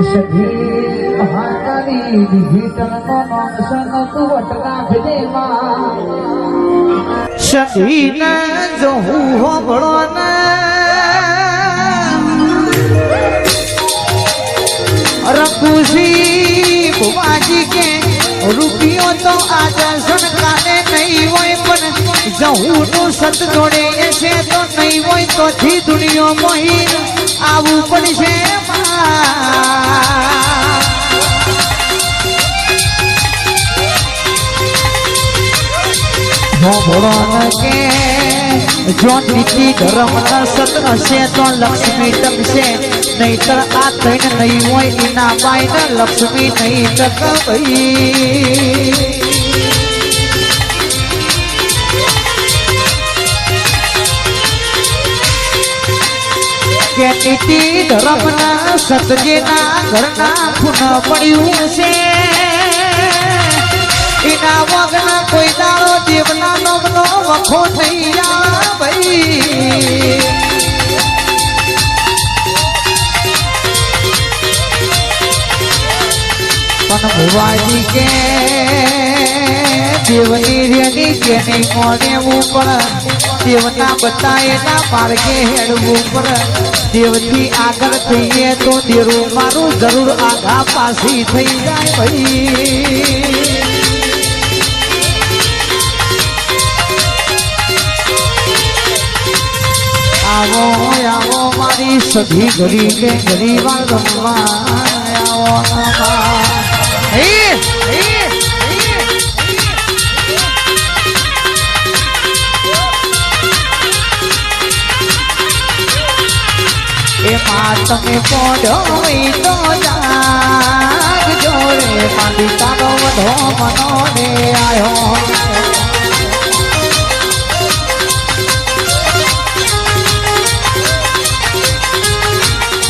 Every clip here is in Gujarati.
સખી મહાકાળી વિભીષણનો નામ સન તું જો હું હોબળો ને રઘુજી કે રૂપિયો તો આજે સરકારે નહીં હોય પણ જહું નું સત જોડે છે તો નહીં હોય તો થી દુનિયો મોહી આવું પડશે માં. ભોળોન કે જો નીતિ ધર્મ ના સત હશે તો લક્ષ્મી ટકશે નહીતર આ થઈને નહીં હોય, એના બાઈને લક્ષ્મી નહીં ટક ભાઈ કે નીતિ સતજેના ઘરના પડ્યું છે. એના વગના દેવના નોમનો વખો થઈ જા ભાઈ. પણ ભુવાજી કે દેવની રેની કે નહીં મોનેવું પણ દેવના બતાયેલા પારકે હેડવું પણ દેવથી આગળ થઈએ તો દેરું મારું જરૂર આઘા પાછી થઈ જાય ભાઈ. આવો આવો, મારી સધી ઘડી કે ઘડી વાર રમવા આવો રમવા. પોડો હોય તો જાગ જોડે માંડી તારો વધો મનો ને આયો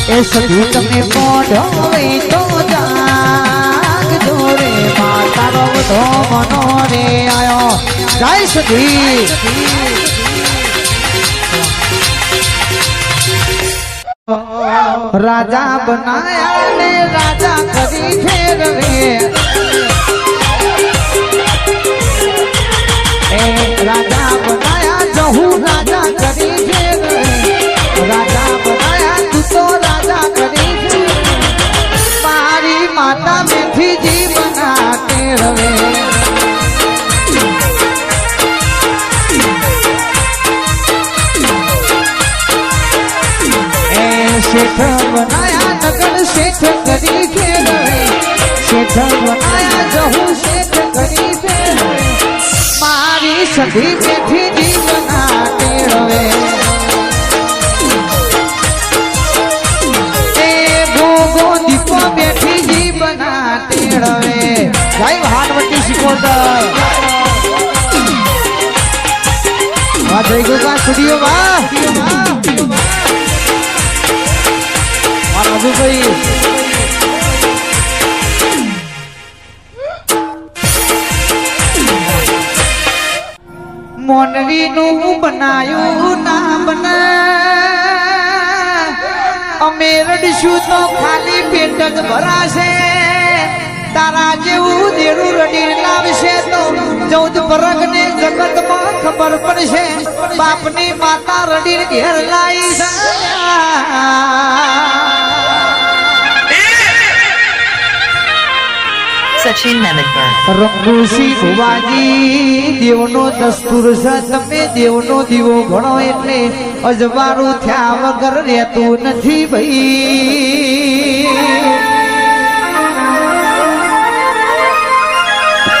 એ સધી તમે પોડો તો જાગ જોડે માં તારો વધો મનો રે આયો. જય સધી રાજા બનાયા ને રાજા કરી ફેરવે. શેઠ બનાયા નગર શેઠ કરી ફેરવે શેઠ બનાયા જહુ શેઠ કરી ફેરવે મારી સધી મેથી જીવના ભોગો દીપો બેઠી જીવના તેરવે જય ભાનવતી શિકોતર વાહ જય ગોપા સ્ટુડિયો મારા રઘુભાઈ મોનવી નું બનાયું ના બને. અમે રડીશું તો ખાલી પેટ જ ભરાશે. તારા જેવું દેડું રડી લાવશે તો ચૌદ પરગ ને જગતમાં ખબર પડશે. બાપની માતા રડી ઘેર લાવી છે Sachin રંગુસી ભુવાજી, દેવનો દસ્તુર છે. તમે દેવનો દીવો ભણો એટલે અજવાળું થયા વગર રહેતું નથી ભાઈ.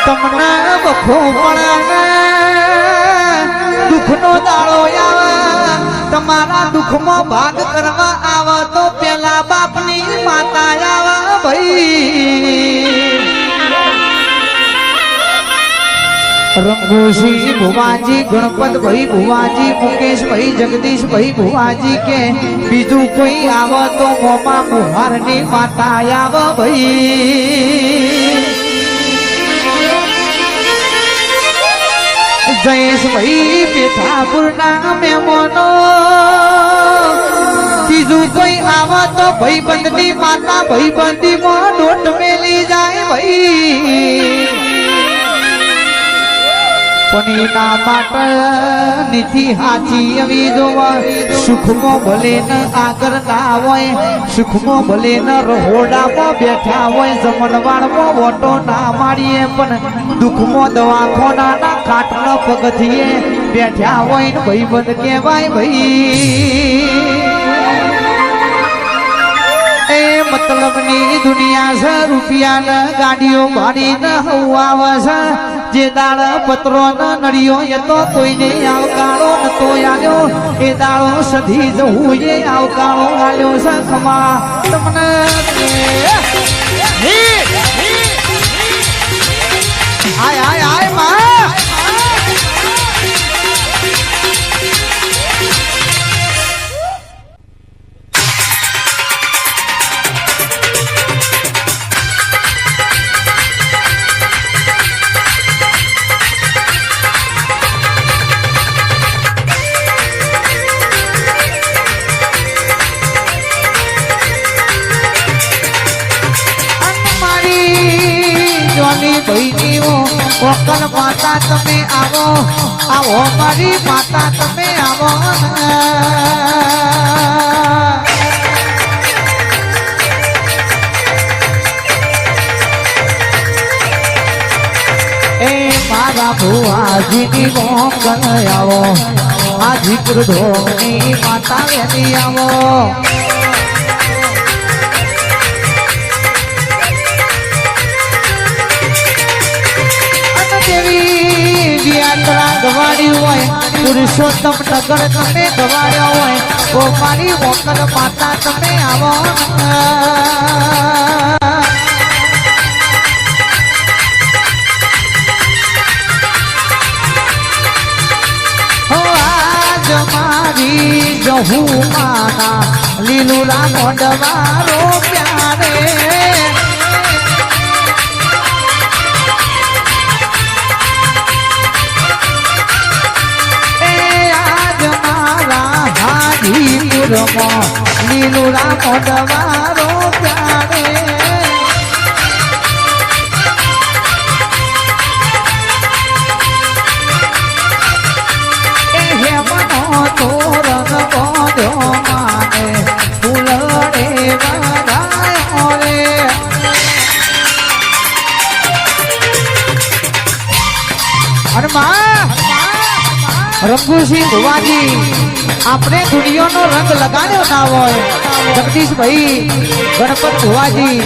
તમને બખો પણ દુઃખનો દાળો આવે. તમારા દુઃખમાં ભાગ કરવા આવે તો પેલા બાપની માતા આવે ભાઈ. રંગોશી ભુવાજી, ગણપત ભાઈ ભુવાજી, મુકેશ ભાઈ, જગદીશ ભાઈ ભુવાજી કે બીજું કોઈ આવે તો મોમાં મુહારની માતા આવે ભાઈ. જયેશ ભાઈ પેઠાપુર ના મહેમાનો બીજું કોઈ આવે તો ભાઈબંધની માતા ભાઈબંધીમાં દોટ મેલી જાય ભાઈ. પણ એના માટે હાચી આવી જોવા. સુખમાં ભલે ન આગળ ના હોય, સુખમાં ભલે ન રહોડામાં બેઠા હોય જમણવાળમાં વોટો ના મારીએ, પણ દુઃખમાં દવાખોના ના કાટનો પગથીએ બેઠા હોય ને ભાઈબંધ કહેવાય ભાઈ. એ મતલબની દુનિયા છે રૂપિયા ગાડીઓ ભાડી ને હવા છે. જે દાળ પત્રો નડિયો એ તો કોઈને આવકારો નતો આવ્યો એ દાળો સધી જવું, એ આવકારો આવ્યો છે તમને હાય હાય હાયમાં માતા તમે આવો આવો મારી માતા, તમે આવો એ મારા ભુવાજીની મોકલ આવો આ જીકર ઢોની માતા આવો. યાત્રા ગવાડી હોય, પુરુષોત્તમ નગર તમે ગવાડ્યો હોય ગોપાલી મોકલ માતા તમે આવો. મારી જહુ માના લીલુરા મોડવારો પ્યારે. પ્યારે. એ હેમનો તોરણ બોધ્યો માને. ફૂલડે વગાયો રે. અને માં રંગુસિંહ ભુવાજી આપણે દુનિયાનો રંગ લગાડ્યો ના હોય. જગદીશભાઈ, ગણપત ભુવાજી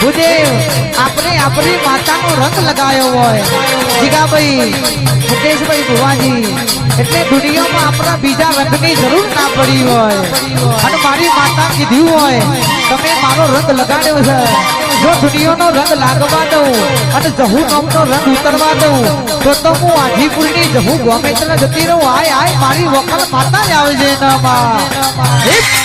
ભુદેવ, આપણે આપણી માતાનો રંગ લગાયો હોય. જીગાભાઈ, મુકેશભાઈ ભુવાજી એટલે દુનિયામાં આપણા બીજા રંગની જરૂર ના પડી હોય. અને મારી માતા કીધું હોય, તમે મારો રંગ લગાડ્યો છે. જો દુનિયાનો રંગ લાગવા દઉં અને જહુ નામનો રંગ ઉતરવા દઉં, તો તો હું આજીપુરની જહુ ગમે તને જતી રહું. આય આય, મારી વખત માતા જ આવજે ના માં